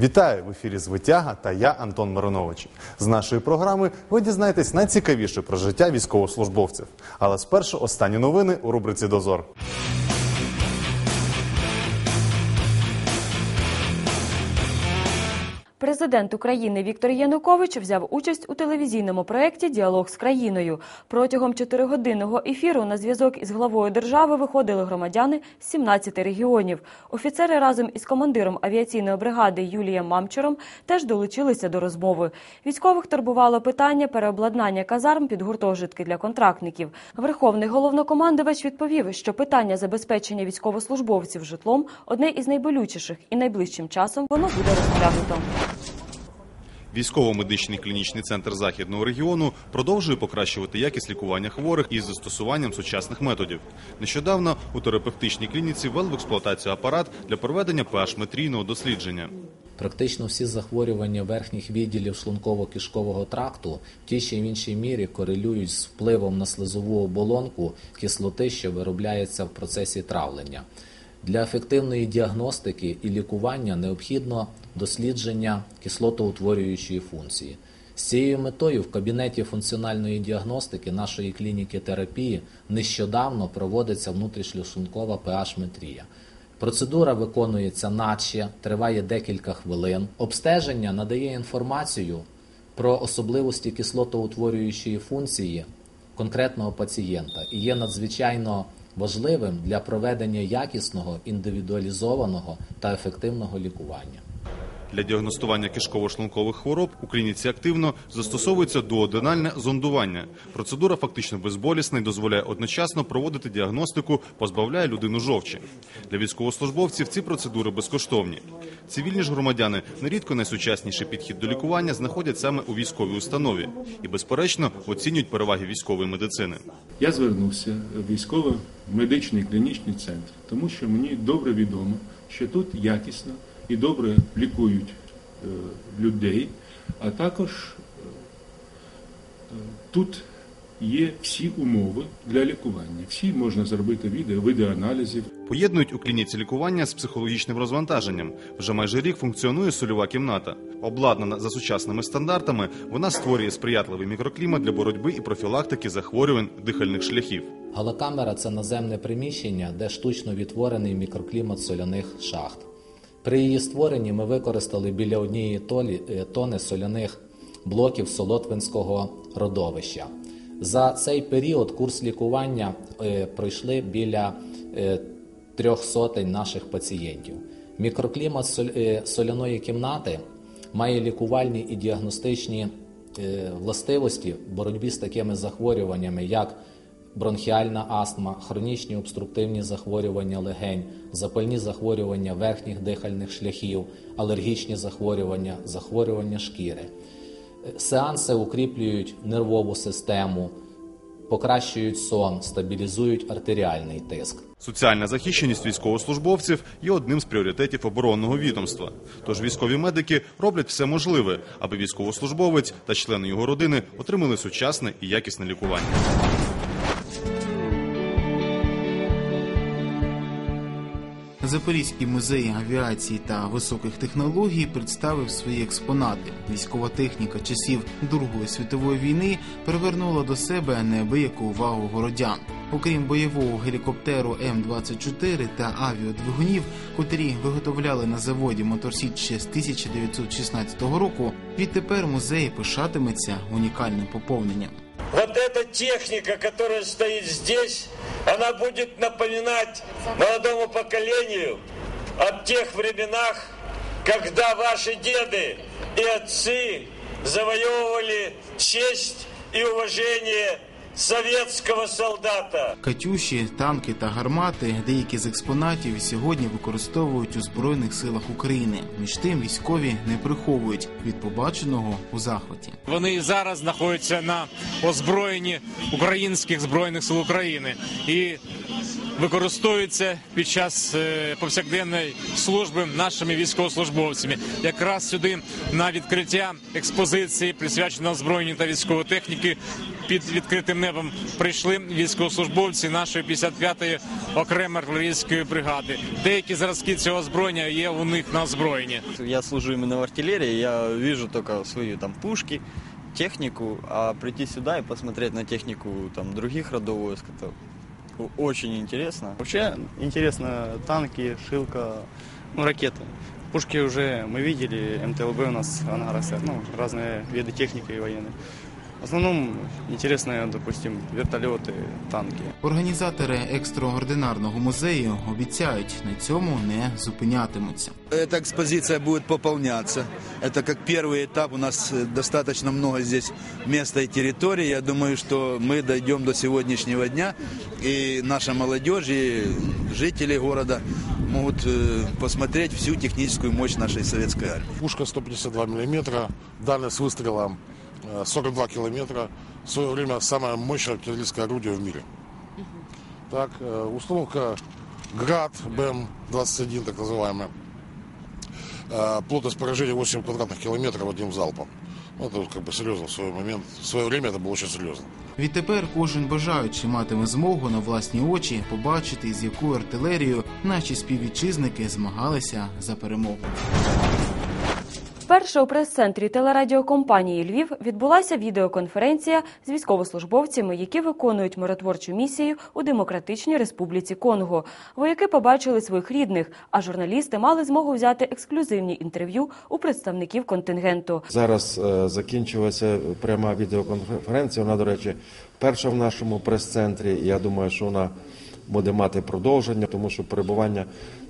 Вітаю в ефірі Звитяга та я Антон Маринович. З нашої програми ви дізнаєтесь найцікавіше про життя військовослужбовців. Але спершу останні новини у рубриці Дозор. Президент України Віктор Янукович взяв участь у телевізійному проєкті Діалог з країною. Протягом чотиригодинного ефіру на зв'язок із главою держави виходили громадяни з 17 регіонів. Офіцери разом із командиром авіаційної бригади Юлієм Мамчером теж долучилися до розмови. Військових турбувало питання переобладнання казарм під гуртожитки для контрактників. Верховний головнокомандувач відповів, що питання забезпечення військовослужбовців житлом одне із найболючіших, і найближчим часом воно буде розглянуто. Військово-медичний клінічний центр західного регіону продовжує покращувати якість лікування хворих із застосуванням сучасних методів. Нещодавно у терапевтичній клініці ввели в експлуатацію апарат для проведення pH-метрійного дослідження. Практично всі захворювання верхніх відділів шлунково-кишкового тракту в тій чи в іншій мірі корелюють з впливом на слизову оболонку кислоти, що виробляється в процесі травлення. Для ефективної діагностики і лікування необхідно дослідження кислотоутворюючої функції. З цією метою в кабінеті функціональної діагностики нашої клініки терапії нещодавно проводиться внутрішлюшункова pH-метрія. Процедура виконується наче, триває декілька хвилин. Обстеження надає інформацію про особливості кислотоутворюючої функції конкретного пацієнта і є надзвичайно важливим для проведення якісного, індивідуалізованого та ефективного лікування. Для діагностування кишково-шлункових хвороб у клініці активно застосовується дуоденальне зондування. Процедура фактично безболісна і дозволяє одночасно проводити діагностику, позбавляє людину жовчі. Для військовослужбовців ці процедури безкоштовні. Цивільні ж громадяни нерідко найсучасніший підхід до лікування знаходять саме у військовій установі і, безперечно, оцінюють переваги військової медицини. Я звернувся в військово-медичний клінічний центр, тому що мені добре відомо, що тут якісно і добре лікують е, людей, а також е, тут є всі умови для лікування. Всі можна зробити відео, видеоаналізів. Поєднують у клініці лікування з психологічним розвантаженням. Вже майже рік функціонує сольова кімната. Обладнана за сучасними стандартами, вона створює сприятливий мікроклімат для боротьби і профілактики захворювань дихальних шляхів. Галокамера це наземне приміщення, де штучно відтворений мікроклімат соляних шахт. При її створенні ми використали біля однієї е, тони соляних блоків Солотвинського родовища. За цей період курс лікування е, пройшли біля е, трьох сотень наших пацієнтів. Мікроклімат соляної кімнати має лікувальні і діагностичні властивості в боротьбі з такими захворюваннями, як бронхіальна астма, хронічні обструктивні захворювання легень, запальні захворювання верхніх дихальних шляхів, алергічні захворювання, захворювання шкіри. Сеанси укріплюють нервову систему, покращують сон, стабілізують артеріальний тиск. Соціальна захищеність військовослужбовців є одним з пріоритетів оборонного відомства. Тож військові медики роблять все можливе, аби військовослужбовець та члени його родини отримали сучасне і якісне лікування. Запорізький музей авіації та високих технологій представив свої експонати. Військова техніка часів Другої світової війни привернула до себе неабияку увагу городян. Окрім бойового гелікоптеру М-24 та авіадвигунів, котрі виготовляли на заводі Моторсіч ще з 1916 року, відтепер музей пишатиметься унікальним поповненням. Вот эта техника, которая стоит здесь, она будет напоминать молодому поколению о тех временах, когда ваши деды и отцы завоевывали честь и уважение советского солдата. Катюші, танки та гармати деякі з експонатів сьогодні використовують у збройних силах України. Між тим військові не приховують від побаченого у захваті. Вони і зараз знаходяться на озброєнні українських збройних сил України і використовуються під час е, повсякденної служби нашими військовослужбовцями. Якраз сюди на відкриття експозиції, присвяченої озброєнню та військової техніки, під відкритим небом прийшли військовослужбовці нашої 55-ї окремої артилерійської бригади. Деякі зразки цього озброєння є у них на озброєнні. Я служу именно в артиллерии, я вижу только свои там пушки, технику, а прийти сюда и посмотреть на технику там других родов войск, это о- очень интересно. Вообще интересно танки, шилка, ну ракеты. Пушки уже мы видели, МТЛБ у нас она растет, ну разные виды техники военной. В основному інтересне, допустим, вертолеты, танки. Организаторы экстраординарного музея обещают, на цьому не зупинятимуться. Эта экспозиция будет пополняться. Это как первый этап У нас э, достаточно много здесь места и территории. Я думаю, что мы дойдем до сегодняшнего дня, и наша молодежь и жители города могут э, посмотреть всю техническую мощь нашей советской армии. Пушка 152 мм, дальность выстрела 42 километра. В свое время самое мощное артиллерийское орудие в мире. Так, э, установка ГРАД БМ-21, так называемая. Э, Плотность поражения 8 квадратных километров одним залпом. Ну, Это как бы серьезно в свой момент. В свое время это было очень серьезно. Відтепер кожен бажаючий матиме змогу на власні очі побачити, з якою артилерією наші співвітчизники змагалися за перемогу. Вперше у прес-центрі телерадіокомпанії Львів відбулася відеоконференція з військовослужбовцями, які виконують миротворчу місію у Демократичній Республіці Конго. Вояки побачили своїх рідних, а журналісти мали змогу взяти ексклюзивні інтерв'ю у представників контингенту. Зараз е, закінчилася пряма відеоконференція. Вона, до речі, перша в нашому прес-центрі. Я думаю, що вона буде мати продовження, тому що перебування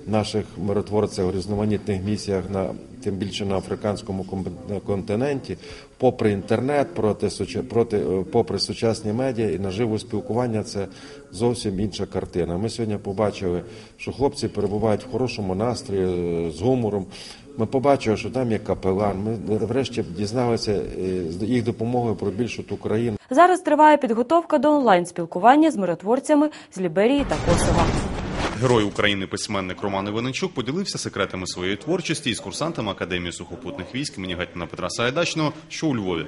наших миротворців у різноманітних місіях на тим більше на африканському ком- континенті, попри інтернет, проти проти е, попри сучасні медіа і наживо спілкування, це зовсім інша картина. Ми сьогодні побачили, що хлопці перебувають в хорошому настрої е, з гумором. Ми побачили, що там є капелан. Ми врешті дізналися е, з їх допомогою про більшу ту країну. Зараз триває підготовка до онлайн-спілкування з миротворцями з Ліберії та Косова. Герой України письменник Роман Іваничук поділився секретами своєї творчості із курсантами Академії сухопутних військ імені гетьмана Петра Сагайдачного, що у Львові.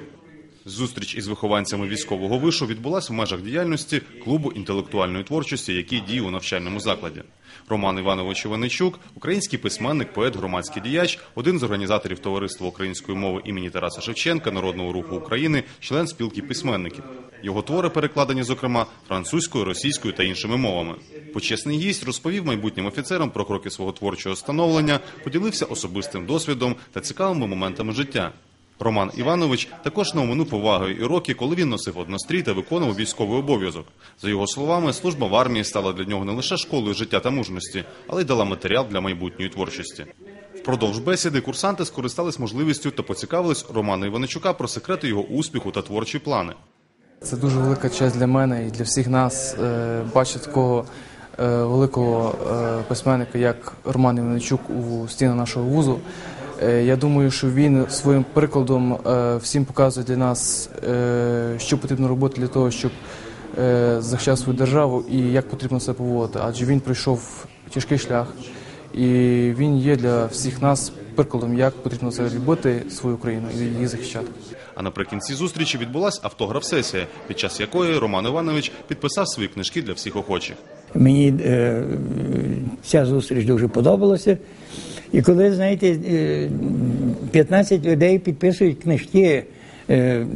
Зустріч із вихованцями військового вишу відбулася в межах діяльності клубу інтелектуальної творчості, який діє у навчальному закладі. Роман Іванович Іваничук, український письменник, поет, громадський діяч, один з організаторів товариства української мови імені Тараса Шевченка, Народного руху України, член спілки письменників. Його твори перекладені, зокрема, французькою, російською та іншими мовами. Почесний гість розповів майбутнім офіцерам про кроки свого творчого становлення, поділився особистим досвідом та цікавими моментами життя. Роман Іванович також не оминув повагою і роки, коли він носив однострій та виконував військовий обов'язок. За його словами, служба в армії стала для нього не лише школою життя та мужності, але й дала матеріал для майбутньої творчості. Впродовж бесіди курсанти скористались можливістю та поцікавились Романа Іваничука про секрети його успіху та творчі плани. Це дуже велика честь для мене і для всіх нас е, бачити такого е, великого е, письменника, як Роман Іванчук у стінах нашого вузу. Е, Я думаю, що він своїм прикладом е, всім показує для нас, е, що потрібно робити для того, щоб захищати свою державу і як потрібно себе поводити. Адже він пройшов тяжкий шлях, і він є для всіх нас прикладом, як потрібно себе любити свою країну і її захищати. А наприкінці зустрічі відбулася автограф-сесія, під час якої Роман Іванович підписав свої книжки для всіх охочих. Мені е, ця зустріч дуже подобалася. І коли, знаєте, е, 15 людей підписують книжки е,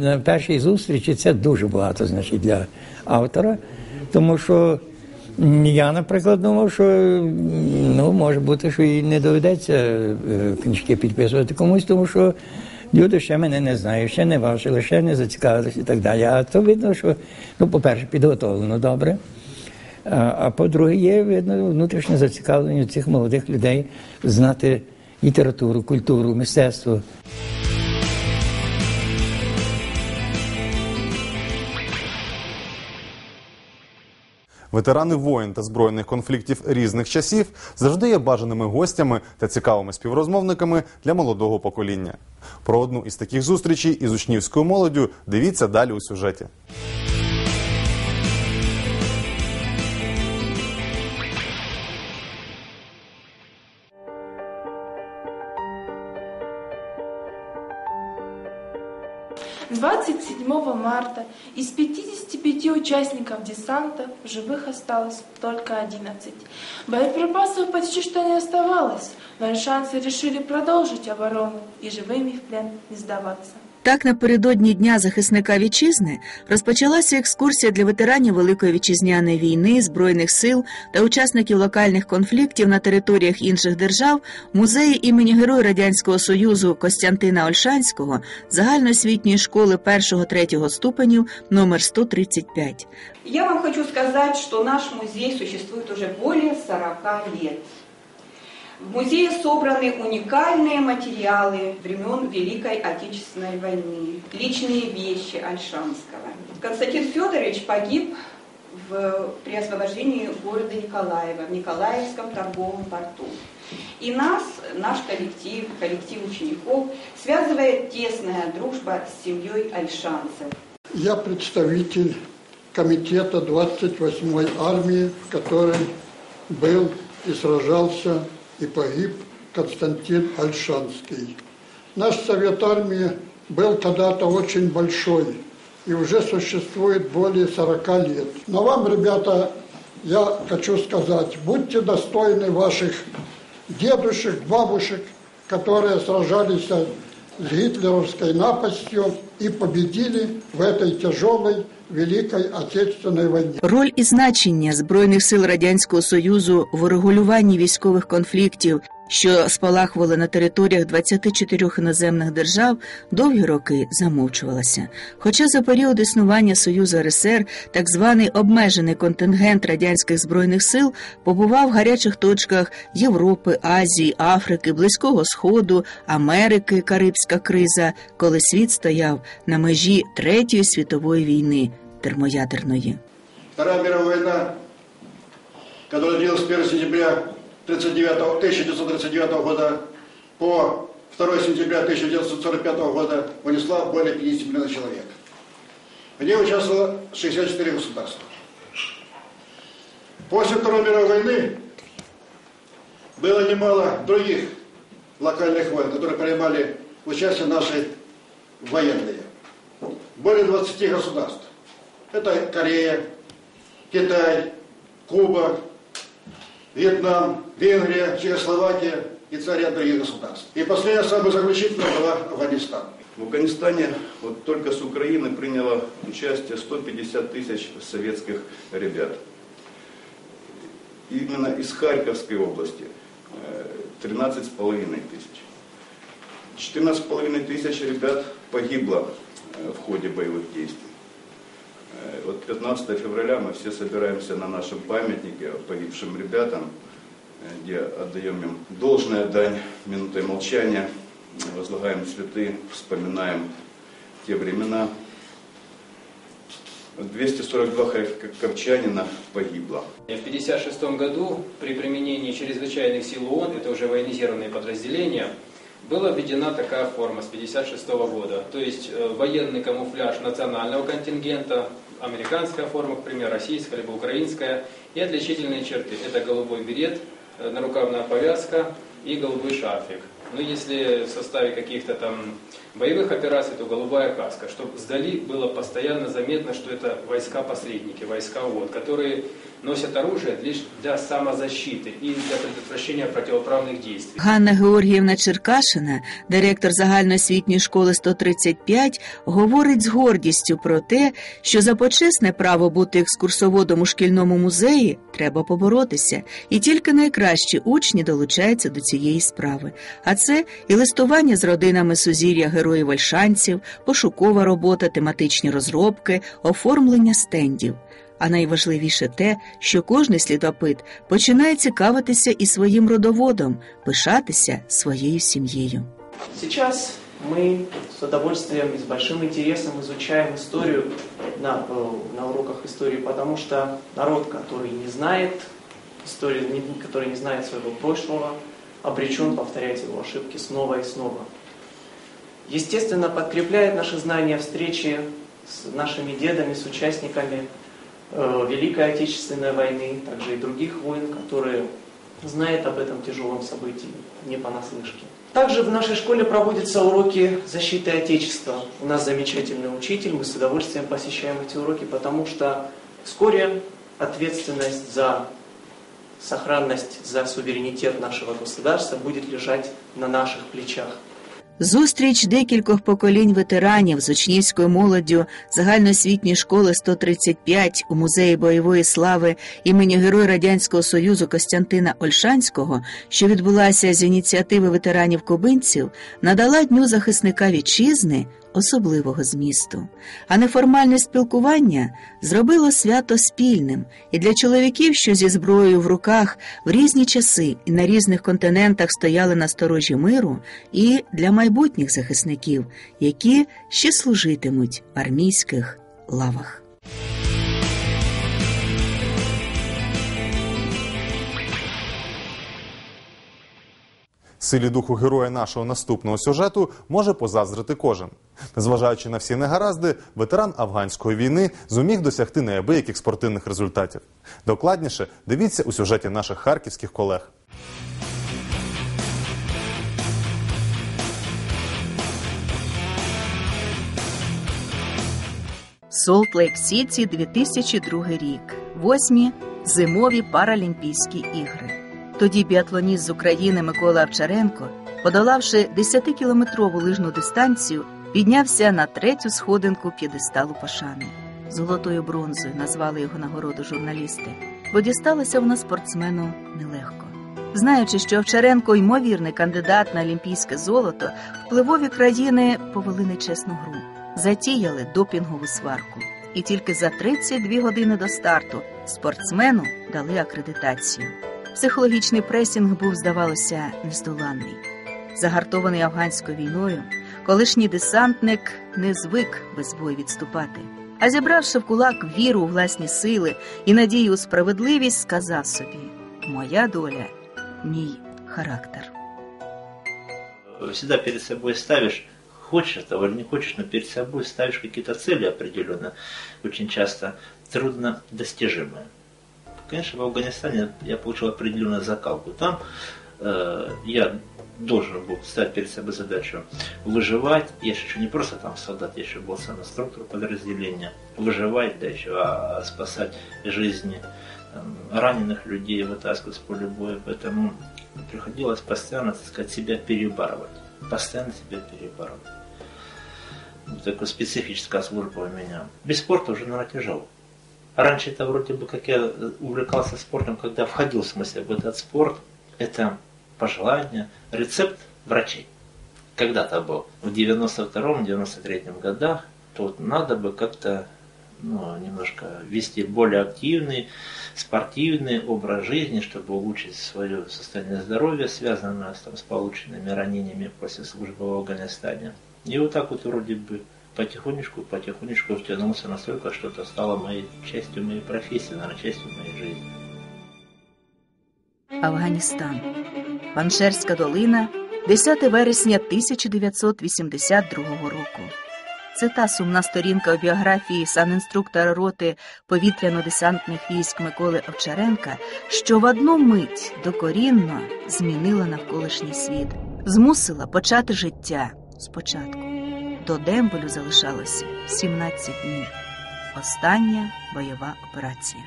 на першій зустрічі, це дуже багато значить, для автора. Тому що я, наприклад, думав, що ну, може бути, що і не доведеться е, книжки підписувати комусь, тому що люди ще мене не знають, ще не бачили, ще не зацікавилися і так далі. А то видно, що, ну, по-перше, підготовлено добре. А, по-друге, є видно внутрішнє зацікавлення цих молодих людей знати літературу, культуру, мистецтво. Ветерани воїн та збройних конфліктів різних часів завжди є бажаними гостями та цікавими співрозмовниками для молодого покоління. Про одну із таких зустрічей із учнівською молоддю дивіться далі у сюжеті. 27 марта из 55 участников десанта в живых осталось только 11. Боеприпасов почти что не оставалось, но альшанцы решили продолжить оборону и живыми в плен не сдаваться. Так, напередодні Дня захисника вітчизни розпочалася екскурсія для ветеранів Великої вітчизняної війни, збройних сил та учасників локальних конфліктів на територіях інших держав музеї імені Героя Радянського Союзу Костянтина Ольшанського загальноосвітньої школи 1-3 ступенів номер 135. Я вам хочу сказать, что наш музей существует уже более 40 лет. В музее собраны уникальные материалы времен Великой Отечественной войны, личные вещи Альшанского. Константин Федорович погиб в, при освобождении города Николаева, в Николаевском торговом порту. И нас, наш коллектив, коллектив учеников, связывает тесная дружба с семьей Альшанцев. Я представитель комитета 28-й армии, в которой был и сражался и погиб Константин Альшанский. Наш совет армии был когда-то очень большой и уже существует более 40 лет. Но вам, ребята, я хочу сказать, будьте достойны ваших дедушек, бабушек, которые сражались с гитлеровской напастью и победили в этой тяжелой Великой Отечественної війни. Роль і значення Збройних сил Радянського Союзу в урегулюванні військових конфліктів, що спалахували на територіях 24 іноземних держав, довгі роки замовчувалася. Хоча за період існування Союзу РСР так званий обмежений контингент радянських збройних сил побував в гарячих точках Європи, Азії, Африки, Близького Сходу, Америки, Карибська криза, коли світ стояв на межі Третьої світової війни термоядерної. Вторая мировая война, которая длилась 1 сентября 39, 1939 года по 2 сентября 1945 года унесла более 50 миллионов человек. В ней участвовало 64 государства. После Второй мировой войны было немало других локальных войн, которые принимали участие наши военные. Более 20 государств. Это Корея, Китай, Куба, Вьетнам, Венгрия, Чехословакия и целый ряд других государств. И последняя, самая заключительная, была Афганистан. В Афганистане вот только с Украины приняло участие 150 тысяч советских ребят. Именно из Харьковской области э, 13,5 тысяч. 14,5 тысяч ребят погибло э, в ходе боевых действий. Э, Вот 15 февраля мы все собираемся на нашем памятнике погибшим ребятам, э, где отдаем им должное дань минутой молчания, возлагаем цветы, вспоминаем те времена. 242 харьковчанина погибло. В 1956 году при применении чрезвычайных сил ООН, это уже военизированные подразделения, была введена такая форма с 1956 года. То есть э, военный камуфляж национального контингента, американская форма, к примеру, российская либо украинская, и отличительные черты. Это голубой берет, э, нарукавная повязка и голубой шарфик. Ну, если в составе каких-то там боевых операций, то голубая каска, чтобы сдали было постоянно заметно, что это войска-посредники, войска ВОД, которые носят оружие лишь для самозащиты и для предотвращения противоправных действий. Ганна Георгіївна Черкашина, директор загальноосвітньої школи 135, говорить з гордістю про те, що за почесне право бути екскурсоводом у шкільному музеї треба поборотися, і тільки найкращі учні долучаються до цієї справи. А це і листування з родинами сузір'я героїв Ольшанців, пошукова робота, тематичні розробки, оформлення стендів. А найважливіше те, що кожний слідопит починає цікавитися і своїм родоводом, пишатися своєю сім'єю. Сейчас мы с удовольствием и с большим интересом изучаем историю на, э, на уроках истории, потому что народ, который не знает историю, не- который не знает своего прошлого, обречен повторять его ошибки снова и снова. Естественно, подкрепляет наши знания встречи с нашими дедами, с участниками э, Великой Отечественной войны, также и других войн, которые знает об этом тяжелом событии не понаслышке. Также в нашей школе проводятся уроки защиты Отечества. У нас замечательный учитель, мы с удовольствием посещаем эти уроки, потому что вскоре ответственность за сохранность, за суверенитет нашего государства будет лежать на наших плечах. Зустріч декількох поколінь ветеранів з учнівською молоддю загальноосвітньої школи 135 у музеї бойової слави імені Героя Радянського Союзу Костянтина Ольшанського, що відбулася з ініціативи ветеранів кубинців, надала Дню захисника вітчизни особливого змісту. А неформальне спілкування зробило свято спільним і для чоловіків, що зі зброєю в руках в різні часи і на різних континентах стояли на сторожі миру, і для майбутніх захисників, які ще служитимуть в армійських лавах. Силі духу героя нашого наступного сюжету може позаздрити кожен. Незважаючи на всі негаразди, ветеран афганської війни зуміг досягти неабияких спортивних результатів. Докладніше дивіться у сюжеті наших харківських колег. Солт-Лейк Сіті 2002 рік. Восьмі зимові Паралімпійські ігри. Тоді біатлоніст з України Микола Овчаренко, подолавши 10-кілометрову лижну дистанцію, піднявся на третю сходинку п'єдесталу пошани. Золотою бронзою назвали його нагороду журналісти, бо дісталося вона спортсмену нелегко. Знаючи, що Овчаренко ймовірний кандидат на олімпійське золото, впливові країни повели нечесну гру, затіяли допінгову сварку. І тільки за 32 години до старту спортсмену дали акредитацію. Психологічний пресінг був, здавалося, нездоланний. Загартований афганською війною, колишній десантник не звик без бою відступати. А зібравши в кулак віру у власні сили і надію у справедливість, сказав собі: Моя доля, мій характер. Всегда перед собой ставишь, хочешь этого или не хочешь, но перед собой ставишь какие-то цели определенно, очень часто трудно достижимые. Конечно, в Афганистане я получил определенную закалку. Там э, я должен был ставить перед собой задачу выживать. Я еще не просто там солдат, я еще был сам инструктор подразделения. Выживать, да еще а, спасать жизни там, раненых людей, вытаскивать с поля боя. Поэтому приходилось постоянно, так сказать, себя перебарывать. Постоянно себя перебарывать. Такая специфическая служба у меня. Без спорта уже, наверное, тяжело. Раньше это вроде бы, как я увлекался спортом, когда входил в смысле в этот спорт, это пожелание, рецепт врачей. Когда-то был, в 92-93 годах, то вот надо бы как-то ну, немножко вести более активный, спортивный образ жизни, чтобы улучшить свое состояние здоровья, связанное там, с полученными ранениями после службы в Афганистане. И вот так вот вроде бы потихонечку, потихонечку втянулся настолько, что это стало моей частью моей профессии, наверное, частью моей жизни. Афганістан. Паншерська долина, 10 вересня 1982 року. Це та сумна сторінка у біографії санінструктора роти повітряно-десантних військ Миколи Овчаренка, що в одну мить докорінно змінила навколишній світ, змусила почати життя спочатку. До дембелю залишалося 17 днів. Остання бойова операція.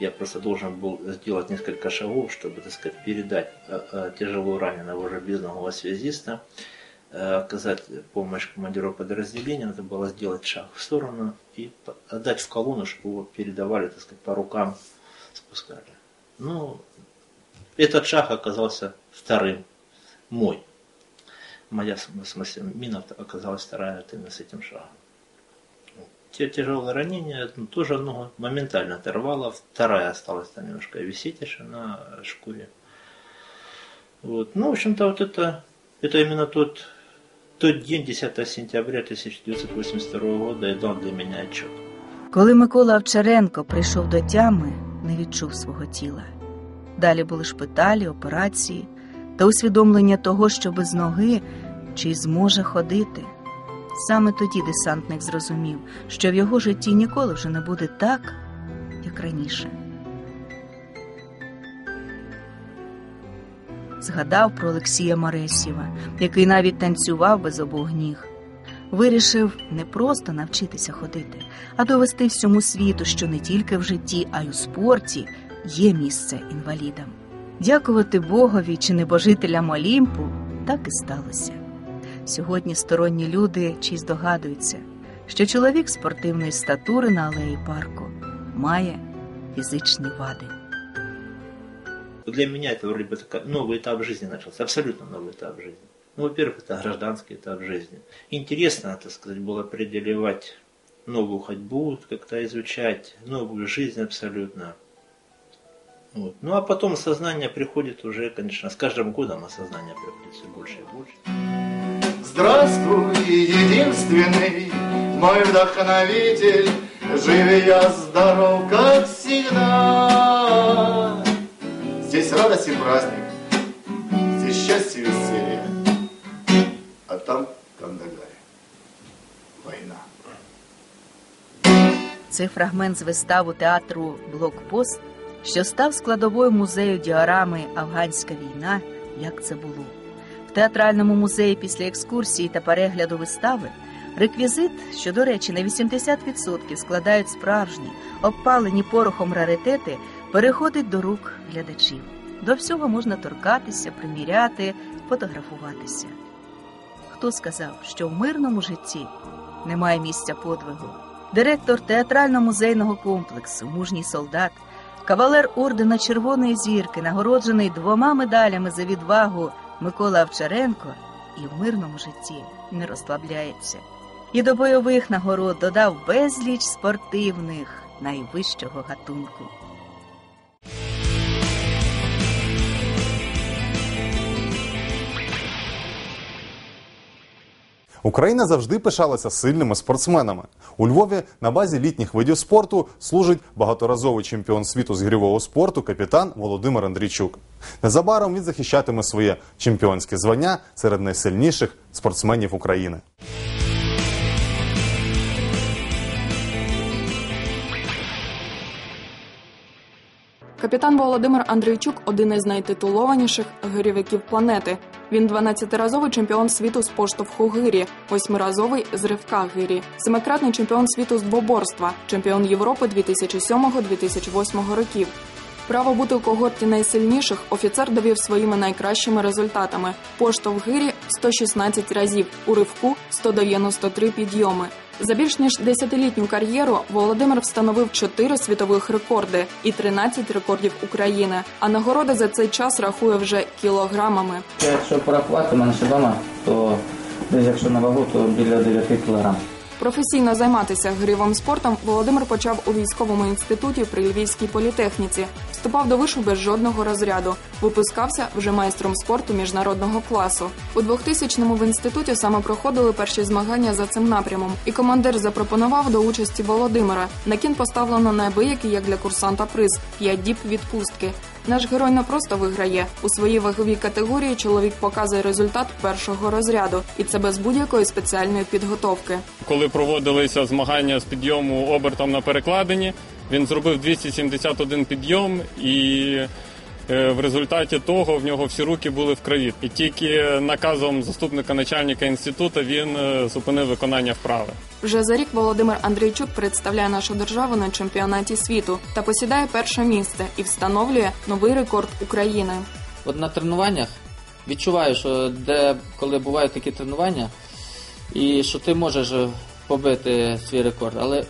Я просто должен был сделать несколько шагов, чтобы, так сказать, передать э, э, тяжело раненого уже безногого связиста, э, оказать помощь командиру подразделения. Надо было сделать шаг в сторону и отдать в колонну, чтобы его передавали, так сказать, по рукам спускали. Ну, этот шаг оказался вторым, мой. Моя, в смысле, мина оказалась вторая именно с этим шагом. Те тяжелое ранение ну, тоже одно моментально оторвало, вторая осталась там немножко висеть еще на шкуре. Вот. Ну, в общем-то, вот это, это именно тот, тот день, 10 сентября 1982 года, и дал для меня отчет. Коли Микола Овчаренко прийшов до тями, не відчув свого тіла. Далі були шпиталі, операції та усвідомлення того, що без ноги чи зможе ходити. Саме тоді десантник зрозумів, що в його житті ніколи вже не буде так, як раніше. згадав про Олексія Моресєва, який навіть танцював без обох ніг. Вирішив не просто навчитися ходити, а довести всьому світу, що не тільки в житті, а й у спорті є місце інвалідам. Дякувати Богові чи небожителям Олімпу, так і сталося. Сьогодні сторонні люди чи здогадуються, що чоловік спортивної статури на алеї парку має фізичні вади. Для меня это вроде бы такой новый этап жизни начался, абсолютно новый этап жизни. Ну, во-первых, это гражданский этап жизни. Интересно, так сказать, было определять новую ходьбу, как-то изучать новую жизнь абсолютно. Вот. Ну, а потом сознание приходит уже, конечно, с каждым годом осознание приходит все больше и больше. Здравствуй, единственный мой вдохновитель, Живи я здоров, как всегда. Здесь радость и праздник, здесь счастье и веселье, а там Кандагари. Война. Це фрагмент з виставу театру Блокпост, що став складовою музею діорами Афганська війна. Як це було в театральному музеї після екскурсії та перегляду вистави. Реквізит, що, до речі, на 80% складають справжні, обпалені порохом раритети, переходить до рук глядачів. До всього можна торкатися, приміряти, фотографуватися. Хто сказав, що в мирному житті немає місця подвигу? Директор театрально-музейного комплексу, мужній солдат, кавалер ордена Червоної зірки, нагороджений двома медалями за відвагу Микола Овчаренко, і в мирному житті не розслабляється. І до бойових нагород додав безліч спортивних найвищого гатунку. Україна завжди пишалася сильними спортсменами. У Львові на базі літніх видів спорту служить багаторазовий чемпіон світу з гірьового спорту капітан Володимир Андрійчук. Незабаром він захищатиме своє чемпіонське звання серед найсильніших спортсменів України. Капітан Володимир Андрійчук один із найтитулованіших гирьовиків планети. Він 12-разовий чемпіон світу з поштовху гирі, восьмиразовий з ривка гирі, семикратний чемпіон світу з двоборства, чемпіон Європи 2007-2008 років. Право бути у когорті найсильніших офіцер довів своїми найкращими результатами: поштовх гирі 116 разів, у ривку 193 підйоми. За більш ніж десятилітню кар'єру Володимир встановив чотири світових рекорди і 13 рекордів України. А нагороди за цей час рахує вже кілограмами. Якщо порахувати мене ще вдома, то десь якщо на вагу, то біля 9 кілограм. Професійно займатися гривим спортом Володимир почав у військовому інституті при Львівській політехніці. Вступав до вишу без жодного розряду. Випускався вже майстром спорту міжнародного класу. У 2000-му в інституті саме проходили перші змагання за цим напрямом, і командир запропонував до участі Володимира. На кін поставлено неабиякий, як для курсанта приз 5 діб відпустки. Наш герой не просто виграє у своїй ваговій категорії. Чоловік показує результат першого розряду, і це без будь-якої спеціальної підготовки. Коли проводилися змагання з підйому обертом на перекладині, він зробив 271 підйом і в результаті того в нього всі руки були в крові. І тільки наказом заступника начальника інституту він е, зупинив виконання вправи. Вже за рік Володимир Андрійчук представляє нашу державу на чемпіонаті світу та посідає перше місце і встановлює новий рекорд України. От на тренуваннях відчуваю, що де коли бувають такі тренування, і що ти можеш побити свій рекорд, але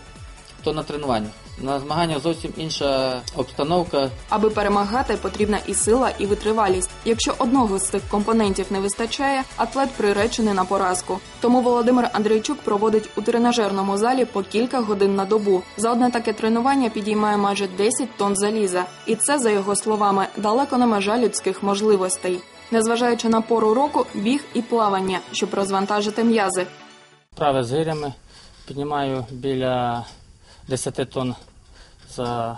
то на тренуваннях. На змаганнях зовсім інша обстановка. Аби перемагати, потрібна і сила, і витривалість. Якщо одного з цих компонентів не вистачає, атлет приречений на поразку. Тому Володимир Андрійчук проводить у тренажерному залі по кілька годин на добу. За одне таке тренування підіймає майже 10 тонн заліза, і це, за його словами, далеко не межа людських можливостей. Незважаючи на пору року, біг і плавання, щоб розвантажити м'язи. Вправи з гирями піднімаю біля 10 тонн за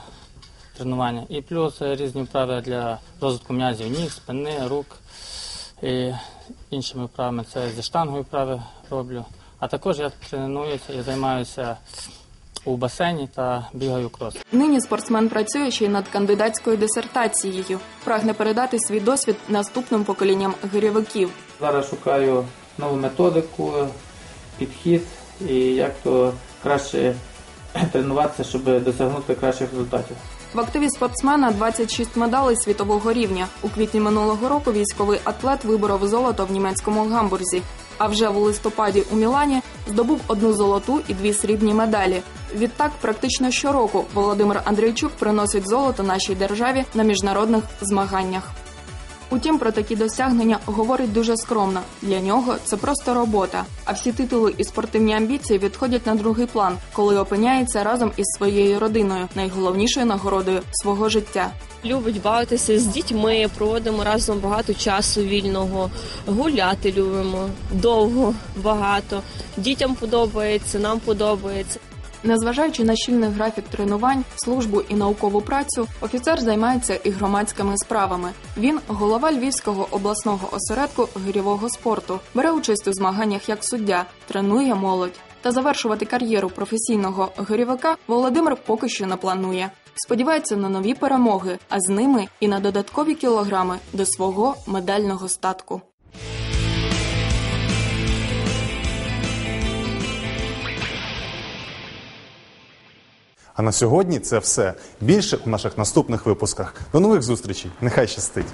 тренування. І плюс різні вправи для розвитку м'язів ніг, спини, рук. І іншими вправами це зі штангою вправи роблю. А також я тренуюся і займаюся у басейні та бігаю крос. Нині спортсмен працює ще й над кандидатською дисертацією. Прагне передати свій досвід наступним поколінням гирьовиків. Зараз шукаю нову методику, підхід і як то краще тренуватися, щоб досягнути кращих результатів. В активі спортсмена 26 медалей світового рівня. У квітні минулого року військовий атлет виборов золото в німецькому гамбурзі. А вже в листопаді у Мілані здобув одну золоту і дві срібні медалі. Відтак, практично щороку Володимир Андрійчук приносить золото нашій державі на міжнародних змаганнях. Утім, про такі досягнення говорить дуже скромно. Для нього це просто робота. А всі титули і спортивні амбіції відходять на другий план, коли опиняється разом із своєю родиною, найголовнішою нагородою свого життя. Любить бавитися з дітьми, проводимо разом багато часу вільного, гуляти любимо довго, багато. Дітям подобається, нам подобається. Незважаючи на щільний графік тренувань, службу і наукову працю, офіцер займається і громадськими справами. Він голова Львівського обласного осередку гирьового спорту, бере участь у змаганнях як суддя, тренує молодь. Та завершувати кар'єру професійного гирьовика Володимир поки що не планує. Сподівається на нові перемоги, а з ними і на додаткові кілограми до свого медального статку. А на сьогодні це все. Більше у наших наступних випусках. До нових зустрічей. Нехай щастить.